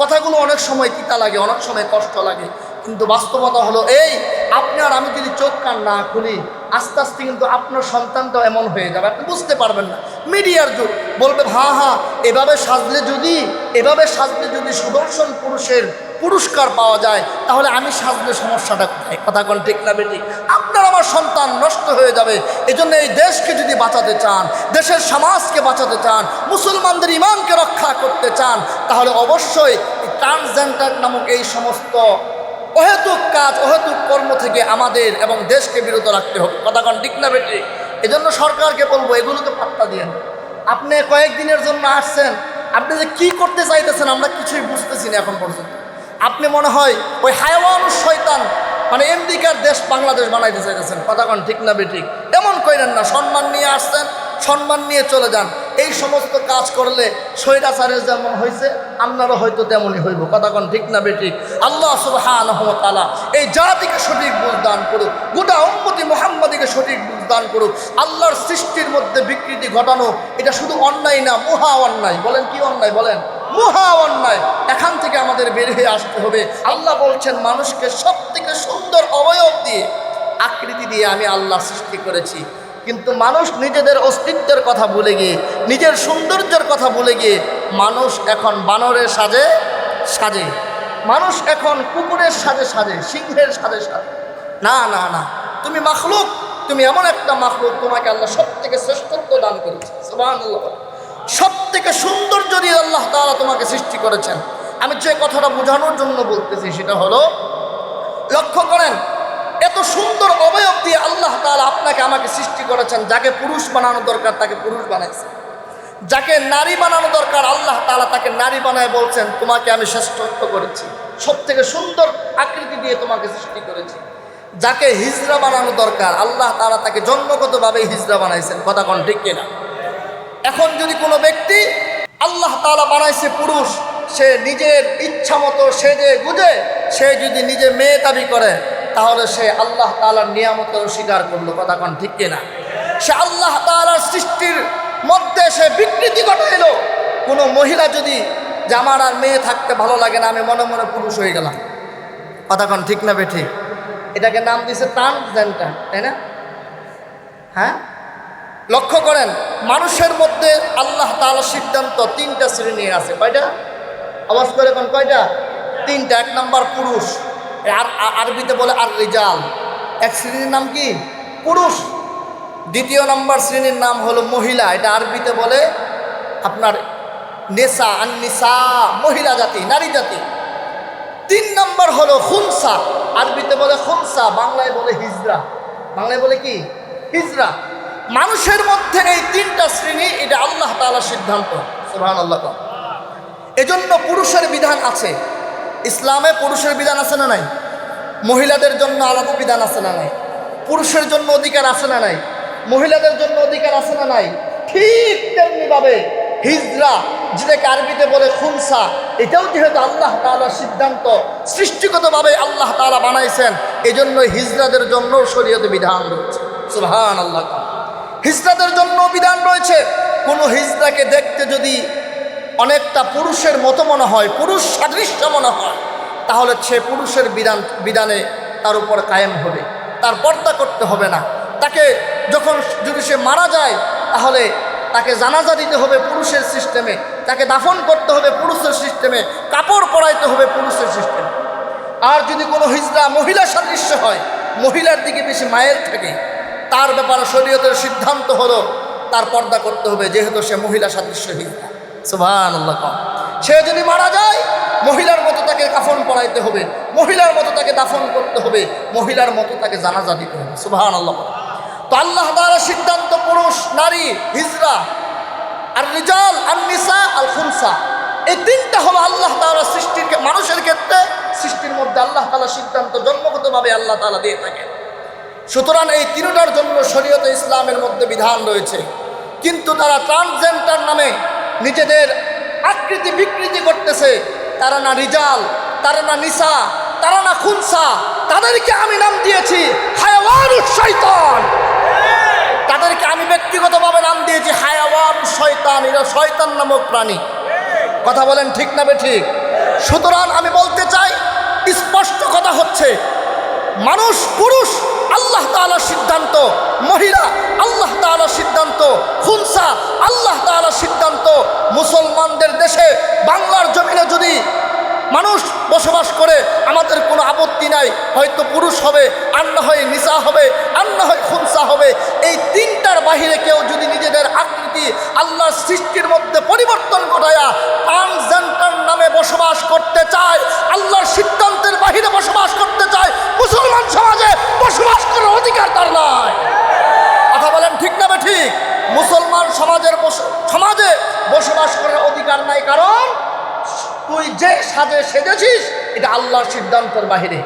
কথাগুলো অনেক সময় তিতা লাগে, অনেক সময় কষ্ট লাগে। কিন্তু বাস্তবতা হলো এই, আপনি আর আমি যদি চোখ কান না খুলি, আস্তে আস্তে কিন্তু আপনার সন্তানটাও এমন হয়ে যাবে, আপনি বুঝতে পারবেন না। মিডিয়ার যুগ, বলবে, হা হা, এভাবে সাজলে যদি, এভাবে সাজলে যদি সুদর্শন পুরুষের পুরস্কার পাওয়া যায়, তাহলে আমি সাজলে সমস্যাটা কোথায়? কথা কোন ঠিক না বেটি? আপনার আমার সন্তান নষ্ট হয়ে যাবে, এজন্য এই দেশকে যদি বাঁচাতে চান, দেশের সমাজকে বাঁচাতে চান, মুসলমানদের ইমানকে রক্ষা করতে চান, তাহলে অবশ্যই ট্রান্সজেন্ডার নামক এই সমস্ত অহেতুক কাজ, অহেতুক কর্ম থেকে আমাদের এবং দেশকে বিরত রাখতে হবে। কথা কন ঠিক না বেটি? এজন্য সরকারকে বলব এগুলোকে পাত্তা দিয়ে আপনি কয়েকদিনের জন্য আসছেন, আপনি যে কী করতে চাইতেছেন আমরা কিছুই বুঝতেছি না এখন পর্যন্ত। আপনি মনে হয় ওই হায়াওয়ান শয়তান মানে এমদিকার দেশ বাংলাদেশ বানাইতে চাইতেছেন। কথা কন ঠিক না বেঠিক? এমন কইরেন না, সম্মান নিয়ে আসছেন, সম্মান নিয়ে চলে যান। এই সমস্ত কাজ করলে স্বৈরাচারের যেমন হয়েছে আপনারও হয়তো তেমনই হইব। কথা কন ঠিক না বেঠিক? আল্লাহ সুবাহানহমতালা এই জাতিকে সঠিক বুঝ দান করুক, গোটা উম্মতি মোহাম্মদীকে সঠিক বুঝ দান করুক। আল্লাহর সৃষ্টির মধ্যে বিকৃতি ঘটানো, এটা শুধু অন্যায় না, মহা অন্যায়। বলেন কি অন্যায়? বলেন। মহা অন্যায়। এখান থেকে আমাদের বের হয়ে আসতে হবে। আল্লাহ বলছেন, মানুষকে সব থেকে সুন্দর অবয়ব দিয়ে, আকৃতি দিয়ে আমি আল্লাহ সৃষ্টি করেছি। কিন্তু মানুষ নিজেদের অস্তিত্বের কথা ভুলে গিয়ে, নিজের সৌন্দর্যের কথা ভুলে গিয়ে, মানুষ এখন বানরের সাজে সাজে। মানুষ এখন কুকুরের সাজে সাজে, সিংহের সাজে সাজে। না না না। তুমি মাখলুক, তুমি এমন একটা মাখলুক, তোমাকে আল্লাহ সব থেকে শ্রেষ্ঠত্ব দান করেছে। সুবহানাল্লাহ। সব থেকে সৌন্দর্য দিয়ে আল্লাহ তাআলা তোমাকে সৃষ্টি করেছেন। আমি যে কথাটা বোঝানোর জন্য বলতেছি সেটা হলো, লক্ষ্য করেন, এত সুন্দর অবয়ব দিয়ে আল্লাহ তাআলা আপনাকে আমাকে সৃষ্টি করেছেন, যাকে পুরুষ বানানো দরকার তাকে পুরুষ বানাইছে। যাকে নারী বানানো দরকার আল্লাহ তাআলা তাকে নারী বানায় বলছেন, তোমাকে আমি শ্রেষ্ঠত্ব করেছি। সব থেকে সুন্দর আকৃতি দিয়ে তোমাকে সৃষ্টি করেছি। যাকে হিজরা বানানো দরকার, আল্লাহ তাআলা তাকে জন্মগতভাবে হিজরা বানাইছেন। কথা কোন ঠিক কিনা? এখন যদি কোনো ব্যক্তি আল্লাহ তাআলা বানাইছে পুরুষ, সে নিজের ইচ্ছা মতো সেজে গুজে, সে যদি নিজে মেয়ে দাবি করে, তাহলে সে আল্লাহ তালার নিয়ামতের স্বীকার করল। কথা কোন ঠিক কিনা? সে আল্লাহ তাআলার সৃষ্টির মধ্যে সে বিকৃতি ঘটাইলো। কোনো মহিলা যদি যে আমার আর মেয়ে থাকতে ভালো লাগে না, আমি মনে মনে পুরুষ হয়ে গেলাম। কথা কোন ঠিক না বেঠিক এটাকে নাম দিয়েছে ট্রান্সজেন্ডার তাই না? হ্যাঁ? লক্ষ্য করেন, মানুষের মধ্যে আল্লাহ তাআলার সিদ্ধান্ত তিনটা শ্রেণি আছে। কয়টা? আওয়াজ করে কোন কয়টা? তিনটা। এক নম্বর পুরুষ। আর আর- আরবিতে বলে আর রিজাল। এক শ্রেণির নাম কি? পুরুষ। দ্বিতীয় নম্বর শ্রেণির নাম হলো মহিলা। এটা আরবিতে বলে আপনার নেশা আননিসা, মহিলা জাতি, নারী জাতি। তিন নম্বর হলো খুনসা। আরবিতে বলে খুনসা, বাংলায় বলে হিজরা। বাংলায় বলে কি? হিজরা। মানুষের মধ্যে এই তিনটা শ্রেণি, এটা আল্লাহ তাআলার সিদ্ধান্ত। সুবহান আল্লাহ এজন্য পুরুষের বিধান আছে। ইসলামে পুরুষের বিধান আছে না নাই? মহিলাদের জন্য আলাদা বিধান আছে না নাই? পুরুষের জন্য অধিকার আছে না নাই? মহিলাদের জন্য অধিকার আছে না নাই? ঠিক তেমনিভাবে হিজরা, যেটাকে আরবিতে বলে খুনসা, এটাও যেহেতু আল্লাহ তাআলার সিদ্ধান্ত, সৃষ্টিগতভাবে আল্লাহ তাআলা বানাইছেন, এজন্য হিজরাদের জন্য শরীয়তে বিধান রয়েছে। সুবহান আল্লাহ হিজরাদের জন্য বিধান রয়েছে। কোনো হিজরাকে দেখতে যদি অনেকটা পুরুষের মতো মনে হয়, পুরুষ সাদৃশ্য মনে হয়, তাহলে সে পুরুষের বিধান, বিধানে তার উপর কায়েম হবে। তার পর্দা করতে হবে না। তাকে যখন যদি সে মারা যায়, তাহলে তাকে জানাজা দিতে হবে পুরুষের সিস্টেমে, তাকে দাফন করতে হবে পুরুষের সিস্টেমে, কাপড় পরাইতে হবে পুরুষের সিস্টেমে। আর যদি কোনো হিজড়া মহিলা সাদৃশ্য হয়, মহিলার দিকে বেশি মায়ের থাকে। তার ব্যাপারে শরীয়তের সিদ্ধান্ত হলো, তার পর্দা করতে হবে, যেহেতু সে মহিলা সাদৃশ্য সুভান সে যদি মারা যায়, মহিলার মতো তাকে কাফন পরাইতে হবে, মহিলার মতো তাকে দাফন করতে হবে, মহিলার মতো তাকে জানাজা দিতে হবে সুভান আল্লাহ তো আল্লাহ দ্বারা সিদ্ধান্ত, পুরুষ, নারী, হিজরা, আর রিজাল, আর নিসা আল খুনসা, এই তিনটা হলো আল্লাহ তাআলা সৃষ্টির মানুষের ক্ষেত্রে সৃষ্টির মধ্যে আল্লাহ তালা সিদ্ধান্ত জন্মগতভাবে আল্লাহ তালা দিয়ে থাকেন। সুতরাং এই তিনটার জন্য শরীয়তে ইসলামের মধ্যে বিধান রয়েছে। কিন্তু তারা ট্রান্সজেন্ডার নামে নিজেদের আকৃতি বিকৃতি করতেছে। তারা না রিজাল, তারা না নিসা, তারা না খুনসা, তাদেরকে আমি নাম দিয়েছি হায়াওয়ান শয়তান। তাদেরকে আমি ব্যক্তিগতভাবে নাম দিয়েছি হায়াওয়ান শয়তান, এরা শয়তান নামক প্রাণী। কথা বলেন ঠিক না ঠিক সুতরাং আমি বলতে চাই, স্পষ্ট কথা হচ্ছে, মানুষ পুরুষ সিদ্ধান্ত। মহিলা, আল্লাহ তাআলার সিদ্ধান্ত। খুনসা, আল্লাহ তাআলার সিদ্ধান্ত। মুসলমানদের দেশে বাংলার জমিনে যদি মানুষ বসবাস করে, আমাদের কোনো আপত্তি নাই, হয়তো পুরুষ হবে, আর না হয় নিসা হবে, আর না হয় খুনসা হবে। এই তিনটার বাহিরে কেউ যদি নিজেদের আকৃতি আল্লাহর সৃষ্টির মধ্যে পরিবর্তন ঘটায়া, ট্রান্সজেন্ডার নামে বসবাস করতে চায় আল্লাহর সিদ্ধান্তের বাহিরে বসবাস করতে চায় মুসলমান সমাজে বসবাস করার অধিকার তার নাই কথা বলেন ঠিক না বে ঠিক মুসলমান সমাজের বস- সমাজে বসবাস করার অধিকার নাই কারণ তুই যে সাজে সেজেছিস এটা আল্লাহর সিদ্ধান্তের বাহিরে।